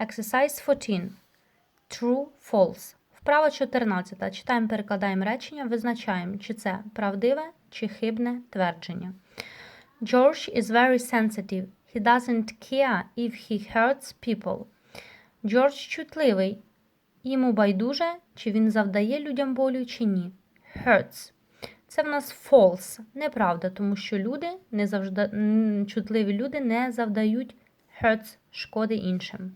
Exercise 14. True, false. Вправа 14. Читаємо, перекладаємо речення, визначаємо, чи це правдиве чи хибне твердження. George is very sensitive. He doesn't care if he hurts people. Джордж чутливий. Йому байдуже, чи він завдає людям болю, чи ні. Hurts. Це в нас false. Неправда, тому що люди не завжди, чутливі люди не завдають hurts шкоди іншим.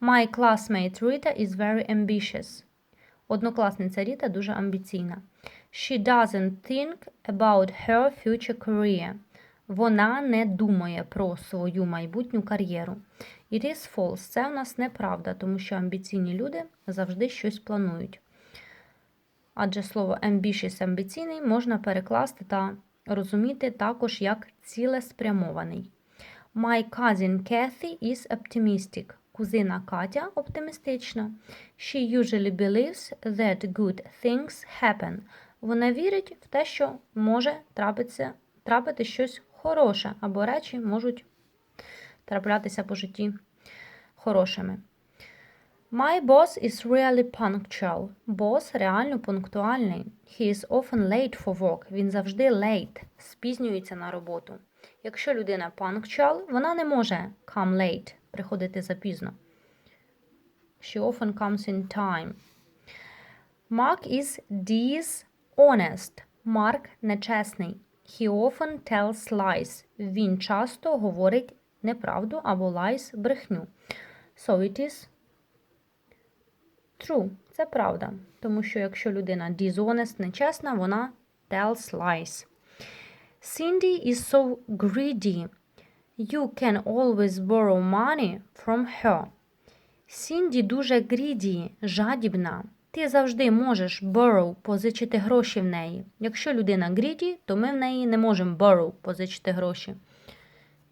My classmate Rita is very ambitious. Однокласниця Ріта дуже амбіційна. She doesn't think about her future career. Вона не думає про свою майбутню кар'єру. It is false. Це в нас неправда, тому що амбіційні люди завжди щось планують. Адже слово ambitious амбіційний можна перекласти та розуміти також як цілеспрямований. My cousin Kathy is optimistic. Кузина Катя оптимістична. She usually believes that good things happen. Вона вірить в те, що може трапитися, трапити щось хороше, або речі можуть траплятися по житті хорошими. My boss is really punctual. Бос реально пунктуальний. He is often late for work. Він завжди late, спізнюється на роботу. Якщо людина punctual, вона не може come late, приходити запізно. She often comes in time. Mark is dishonest. Марк нечесний. He often tells lies. Він часто говорить неправду або lies – брехню. So it is true. Це правда. Тому що якщо людина dishonest, нечесна, вона tells lies. Cindy is so greedy. You can always borrow money from her. Сінді дуже greedy, жадібна. Ти завжди можеш borrow, позичити гроші в неї. Якщо людина greedy, то ми в неї не можемо borrow, позичити гроші.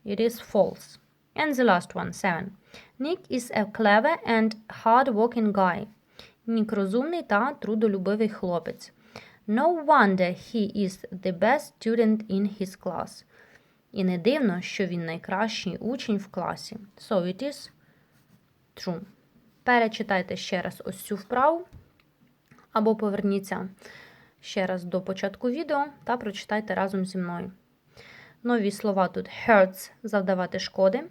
It is false. And the last one, seven. Nick is a clever and hard-working guy. Нік розумний та трудолюбивий хлопець. No wonder he is the best student in his class. І не дивно, що він найкращий учень в класі. So it is true. Перечитайте ще раз ось цю вправу, або поверніться ще раз до початку відео та прочитайте разом зі мною. Нові слова тут hurts завдавати шкоди,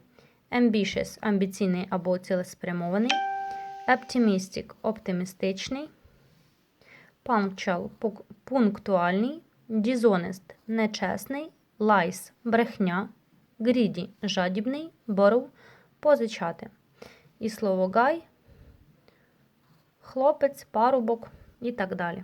ambitious амбіційний або цілеспрямований, optimistic оптимістичний, punctual пунктуальний, dishonest нечесний, lies брехня, greedy жадібний, borrow позичати. І слово guy хлопець, парубок і так далі.